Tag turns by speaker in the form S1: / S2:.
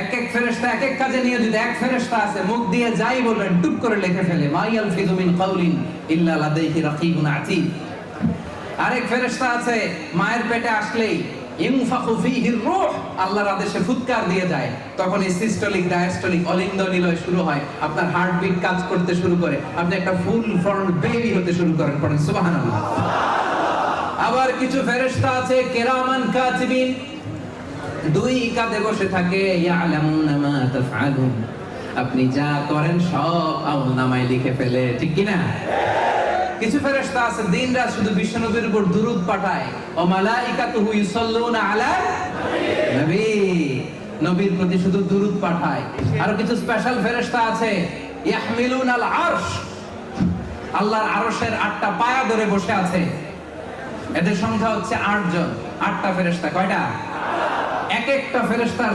S1: এক এক ফেরেশতা এক এক কাজে এক ফেরেশতা আছে, মুখ দিয়ে যাই বলবেন, টুপ করে লিখে ফেলে কাউলিন ইল্লা লাদাইহি রাকিবুন আরেক ফেরেশতা আছে, মায়ের পেটে আসলেই ফীহি রূহ। আল্লাহর আদেশে ফুৎকার দিয়ে যায়, তখন সিস্টোলিক, ডায়াস্টোলিক নিলয় শুরু হয়, আপনার হার্টবিট কাজ করতে শুরু করে, আপনি একটা ফুল ফর্ম বেবি হতে শুরু করেন, পড়েন সুবহানাল্লাহ। আবার কিছু ফেরেশতা আছে, কেরামান কাতিবিন দুই কাঁধে বসে থাকে আপনি যা করেন সব আমল নামায় লিখে ফেলে, ঠিক কি না কিছু ফেরেশতা আছে দিনরাত শুধু বিশ্বনবীর উপর দুরূদ পাঠায়। ও আলা নবী। নবীর প্রতি শুধু দুরূদ পাঠায়। আর কিছু স্পেশাল ফেরেশতা আছে আরশ। আল্লাহর আরশের আটটা পায়া ধরে বসে আছে। এদের সংখ্যা হচ্ছে আটজন। আটটা ফেরেশতা, কয়টা? এক একটা ফেরেশতার